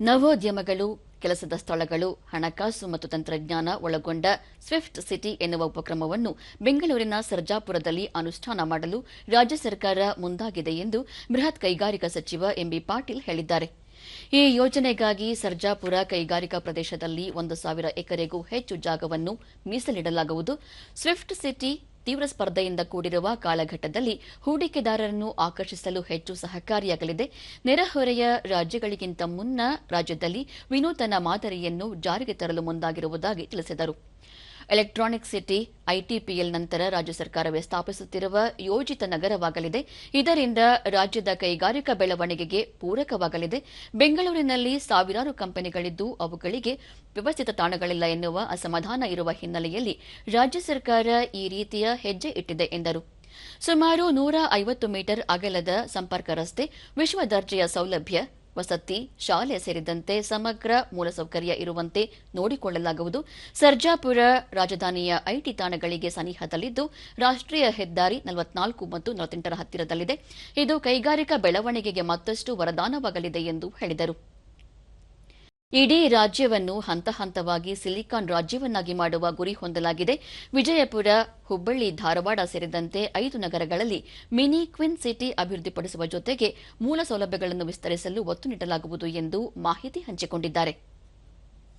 ನವೋದ್ಯಮಗಳು, ಕೆಲಸದ ಸ್ಥಳಗಳು, ಹಣಕಾಸು ಮತ್ತು ತಂತ್ರಜ್ಞಾನ ಒಳಗೊಂಡ ಸ್ವಿಫ್ಟ್ ಸಿಟಿ ಎನ್ನುವ ಉಪಕ್ರಮವನ್ನು ಬೆಂಗಳೂರಿನ ಸರ್ಜಾಪುರದಲ್ಲಿ ಅನುಷ್ಠಾನ ಮಾಡಲು ರಾಜ್ಯ ಸರ್ಕಾರ ಮುಂದಾಗಿದೆ ಎಂದು ಬೃಹತ್ ಕೈಗಾರಿಕಾ ಸಚಿವ ಎಂಬಿ ಪಾಟೀಲ್ ಹೇಳಿದ್ದಾರೆ. ಈ ಯೋಜನೆಗಾಗಿ ಸರ್ಜಾಪುರ ಕೈಗಾರಿಕಾ ಪ್ರದೇಶದಲ್ಲಿ ಒಂದು ಸಾವಿರ ಎಕರೆಗೂ ಹೆಚ್ಚು ಜಾಗವನ್ನು ಮೀಸಲಿಡಲಾಗುವುದು. ಸ್ವಿಫ್ಟ್ ಸಿಟಿ ತೀವ್ರ ಸ್ಪರ್ಧೆಯಿಂದ ಕೂಡಿರುವ ಕಾಲಘಟ್ಟದಲ್ಲಿ ಹೂಡಿಕೆದಾರರನ್ನು ಆಕರ್ಷಿಸಲು ಹೆಚ್ಚು ಸಹಕಾರಿಯಾಗಲಿದೆ. ನೆರೆಹೊರೆಯ ರಾಜ್ಯಗಳಿಗಿಂತ ಮುನ್ನ ರಾಜ್ಯದಲ್ಲಿ ವಿನೂತನ ಮಾದರಿಯನ್ನು ಜಾರಿಗೆ ತರಲು ಮುಂದಾಗಿರುವುದಾಗಿ ತಿಳಿಸಿದರು. ಎಲೆಕ್ಟ್ರಾನಿಕ್ ಸಿಟಿ ಐಟಿಪಿಎಲ್ ನಂತರ ರಾಜ್ಯ ಸರ್ಕಾರವೇ ಸ್ಥಾಪಿಸುತ್ತಿರುವ ಯೋಜಿತ ನಗರವಾಗಲಿದೆ. ಇದರಿಂದ ರಾಜ್ಯದ ಕೈಗಾರಿಕಾ ಬೆಳವಣಿಗೆಗೆ ಪೂರಕವಾಗಲಿದೆ. ಬೆಂಗಳೂರಿನಲ್ಲಿ ಸಾವಿರಾರು ಕಂಪನಿಗಳಿದ್ದು ಅವುಗಳಿಗೆ ವ್ಯವಸ್ಥಿತ ತಾಣಗಳಿಲ್ಲ ಎನ್ನುವ ಅಸಮಾಧಾನ ಇರುವ ಹಿನ್ನೆಲೆಯಲ್ಲಿ ರಾಜ್ಯ ಸರ್ಕಾರ ಈ ರೀತಿಯ ಹೆಜ್ಜೆ ಇಟ್ಟಿದೆ ಎಂದರು. ಸುಮಾರು ನೂರ ಐವತ್ತು ಮೀಟರ್ ಅಗಲದ ಸಂಪರ್ಕ ರಸ್ತೆ, ವಿಶ್ವ ದರ್ಜೆಯ ಸೌಲಭ್ಯ ವಸತಿ, ಶಾಲೆ ಸೇರಿದಂತೆ ಸಮಗ್ರ ಮೂಲಸೌಕರ್ಯ ಇರುವಂತೆ ನೋಡಿಕೊಳ್ಳಲಾಗುವುದು. ಸರ್ಜಾಪುರ ರಾಜಧಾನಿಯ ಐಟಿ ತಾಣಗಳಿಗೆ ಸನಿಹದಲ್ಲಿದ್ದು ರಾಷ್ಟ್ರೀಯ ಹೆದ್ದಾರಿ ನಲವತ್ನಾಲ್ಕು ಮತ್ತು ನಲವತ್ತೆಂಟರ ಹತ್ತಿರದಲ್ಲಿದೆ. ಇದು ಕೈಗಾರಿಕಾ ಬೆಳವಣಿಗೆಗೆ ಮತ್ತಷ್ಟು ವರದಾನವಾಗಲಿದೆ ಎಂದು ಹೇಳಿದರು. ಇಡೀ ರಾಜ್ಯವನ್ನು ಹಂತ ಹಂತವಾಗಿ ಸಿಲಿಕಾನ್ ರಾಜ್ಯವನ್ನಾಗಿ ಮಾಡುವ ಗುರಿ ಹೊಂದಲಾಗಿದೆ. ವಿಜಯಪುರ, ಹುಬ್ಬಳ್ಳಿ, ಧಾರವಾಡ ಸೇರಿದಂತೆ ಐದು ನಗರಗಳಲ್ಲಿ ಮಿನಿ ಕ್ವಿನ್ ಸಿಟಿ ಅಭಿವೃದ್ಧಿಪಡಿಸುವ ಜೊತೆಗೆ ಮೂಲ ಸೌಲಭ್ಯಗಳನ್ನು ವಿಸ್ತರಿಸಲು ಒತ್ತು ನೀಡಲಾಗುವುದು ಎಂದು ಮಾಹಿತಿ ಹಂಚಿಕೊಂಡಿದ್ದಾರೆ.